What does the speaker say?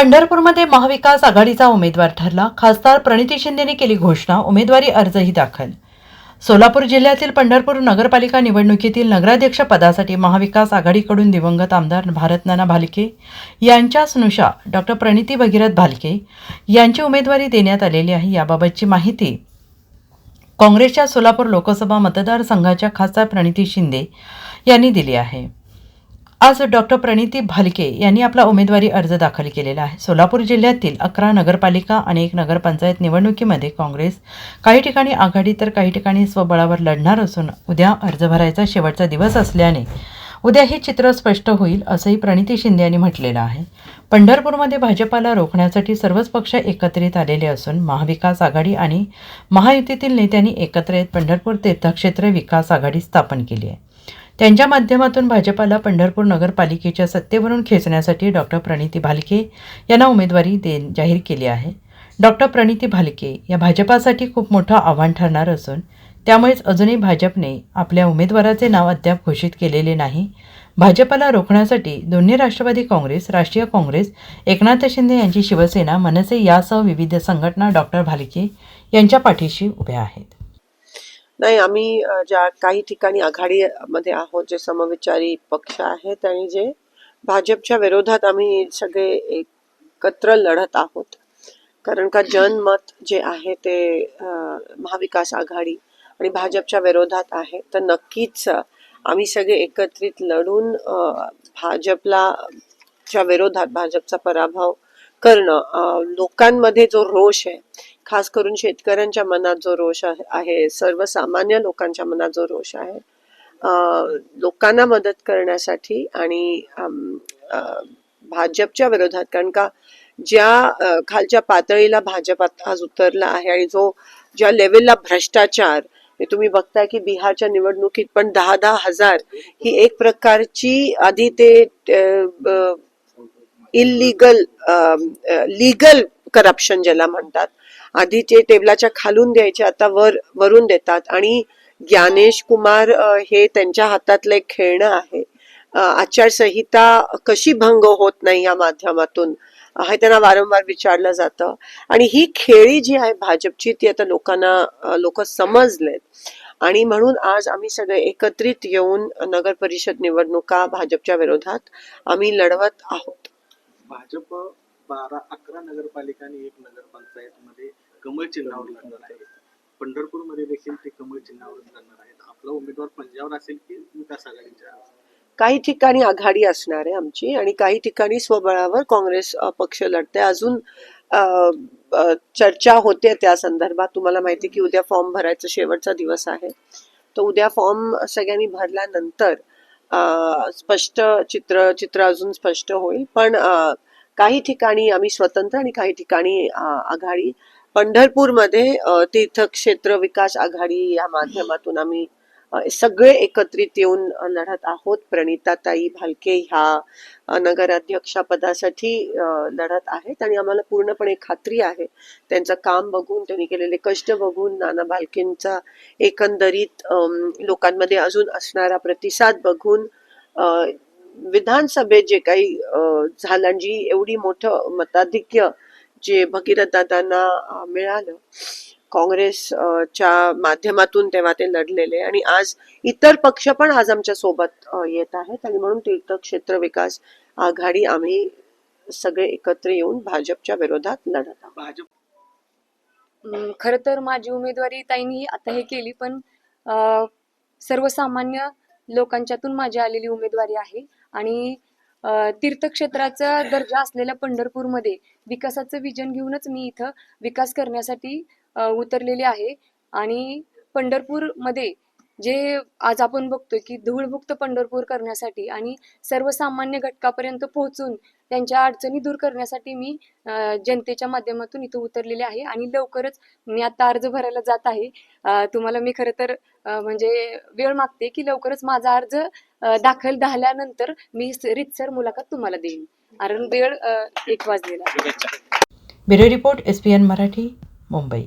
पंढरपूरमध्ये महाविकास आघाडीचा उमेदवार ठरला. खासदार प्रणिती शिंदेने केली घोषणा. उमेदवारी अर्जही दाखल. सोलापूर जिल्ह्यातील पंढरपूर नगरपालिका निवडणुकीतील नगराध्यक्ष पदासाठी महाविकास आघाडीकडून दिवंगत आमदार भारतनाना भालके यांच्या स्नुषा डॉक्टर प्रणिती भगीरथ भालके यांची उमेदवारी देण्यात आलेली आहे. याबाबतची माहिती काँग्रेसच्या सोलापूर लोकसभा मतदारसंघाच्या खासदार प्रणिती शिंदे यांनी दिली आहे. आज डॉक्टर प्रणिती भालके यांनी आपला उमेदवारी अर्ज दाखल केलेला आहे. सोलापूर जिल्ह्यातील अकरा नगरपालिका आणि एक नगरपंचायत निवडणुकीमध्ये काँग्रेस काही ठिकाणी आघाडी तर काही ठिकाणी स्वबळावर लढणार असून उद्या अर्ज भरायचा शेवटचा दिवस असल्याने उद्या हे चित्र स्पष्ट होईल असंही प्रणिती शिंदे यांनी म्हटलेलं आहे. पंढरपूरमध्ये भाजपाला रोखण्यासाठी सर्वच पक्ष एकत्रित आलेले असून महाविकास आघाडी आणि महायुतीतील नेत्यांनी एकत्र येत पंढरपूर तीर्थक्षेत्र विकास आघाडी स्थापन केली आहे. त्यांच्या माध्यमातून भाजपाला पंढरपूर नगरपालिकेच्या सत्तेवरून खेचण्यासाठी डॉक्टर प्रणिती भालके यांना उमेदवारी दे जाहीर केली आहे. डॉक्टर प्रणिती भालके या भाजपासाठी खूप मोठं आव्हान ठरणार असून त्यामुळेच अजूनही भाजपने आपल्या उमेदवाराचे नाव अद्याप घोषित केलेले नाही. भाजपाला रोखण्यासाठी दोन्ही राष्ट्रवादी काँग्रेस राष्ट्रीय काँग्रेस एकनाथ शिंदे यांची शिवसेना मनसे यासह विविध संघटना डॉक्टर भालके यांच्या पाठीशी उभ्या आहेत. नाही आम्ही ज्या काही ठिकाणी आघाडीमध्ये आहोत जे समविचारी पक्ष आहेत आणि जे भाजपच्या विरोधात आम्ही सगळे एकत्र लढत आहोत. कारण का जनमत जे आहे ते महाविकास आघाडी आणि भाजपच्या विरोधात आहे. तर नक्कीच आम्ही सगळे एकत्रित लढून भाजपला च्या विरोधात भाजपचा पराभव करणं लोकांमध्ये जो रोष आहे खास करून शेतकऱ्यांच्या मनात जो रोष आहे- सर्वसामान्य लोकांच्या मनात जो रोष आहे लोकांना मदत करण्यासाठी आणि भाजपच्या विरोधात कारण का ज्या खालच्या पातळीला भाजप आज उतरला आहे आणि जो ज्या लेवलला भ्रष्टाचार हे तुम्ही बघताय की बिहारच्या निवडणुकीत पण दहा दहा हजार ही एक प्रकारची आधी ते इलिगल लिगल करप्शन ज्याला म्हणतात. आधी ते टेबलाच्या खालून द्यायचे आता वर वरून देतात. आणि ज्ञानेश कुमार हे त्यांच्या हातातलं एक खेळणं आहे. आचारसंहिता कशी भंग होत नाही या माध्यमातून हे त्यांना वारंवार विचारलं जातं. आणि ही खेळी जी आहे भाजपची ती आता लोकांना लोक समजलेत. आणि म्हणून आज आम्ही सगळे एकत्रित येऊन नगर परिषद निवडणुका भाजपच्या विरोधात आम्ही लढवत आहोत. भाजप बारा अकरा नगरपालिका आणि एक नगरपंचायत मध्ये कमळ चिन्हावर लढणार आहे. पंढरपूरमध्ये देखील ते कमळ चिन्हावर लढणार आहेत. आपला उमेदवार पंजाबवर असेल की विकास आघाडीच्या? काही ठिकाणी आघाडी असणार आहे आमची आणि काही ठिकाणी स्वबळावर काँग्रेस पक्ष लढते अजून चर्चा होते त्या संदर्भात. तुम्हाला माहिती आहे की उद्या फॉर्म भरायचा शेवटचा दिवस आहे. तर उद्या फॉर्म सगळ्यांनी भरल्यानंतर स्पष्ट चित्र चित्र अजून स्पष्ट होईल. पण काही ठिकाणी आम्ही स्वतंत्र आणि काही ठिकाणी आघाडी. पंढरपूरमध्ये तीर्थक्षेत्र विकास आघाडी या माध्यमातून आम्ही सगळे एकत्रित येऊन लढत आहोत. प्रणिताताई भालके ह्या नगराध्यक्षापदासाठी लढत आहेत आणि आम्हाला पूर्णपणे खात्री आहे. त्यांचं काम बघून त्यांनी केलेले कष्ट बघून नाना भालकेंचा एकंदरीत लोकांमध्ये अजून असणारा प्रतिसाद बघून विधानसभेत जे काही अ, झालं आणि जी एवढी मोठं मताधिक्य जे भगीरथ दादांना अ, मिळालं. काँग्रेसच्या माध्यमातून तेव्हा ते लढलेले आणि आज इतर पक्ष पण आज आमच्यासोबत येत आहेत आणि म्हणून तीर्थक्षेत्र विकास आघाडी आम्ही सगळे एकत्र येऊन भाजपच्या विरोधात लढत भाजप खरं तर माझी उमेदवारी ताईंनी आता हे केली पण अं, सर्वसामान्य लोकांच्यातून माझी आलेली उमेदवारी आहे. आणि तीर्थक्षेत्राचा दर्जा असलेल्या पंढरपूरमध्ये विकासाचं विजन घेऊनच मी इथं विकास करण्यासाठी उतरलेले आहे. आणि पंढरपूरमध्ये जे आज आपण बघतोय की धूळमुक्त पंढरपूर करण्यासाठी आणि सर्वसामान्य घटकापर्यंत पोहोचून त्यांच्या अडचणी दूर करण्यासाठी मी जनतेच्या माध्यमातून इथं उतरलेले आहे आणि लवकरच मी आता अर्ज भरायला जात आहे. तुम्हाला मी खरं तर म्हणजे वेळ मागते की लवकरच माझा अर्ज दाखल झाल्यानंतर मी रितसर मुलाखत तुम्हाला देईन. कारण वेळ एक वाजलेला आहे. Bureau report S P N Marathi Mumbai.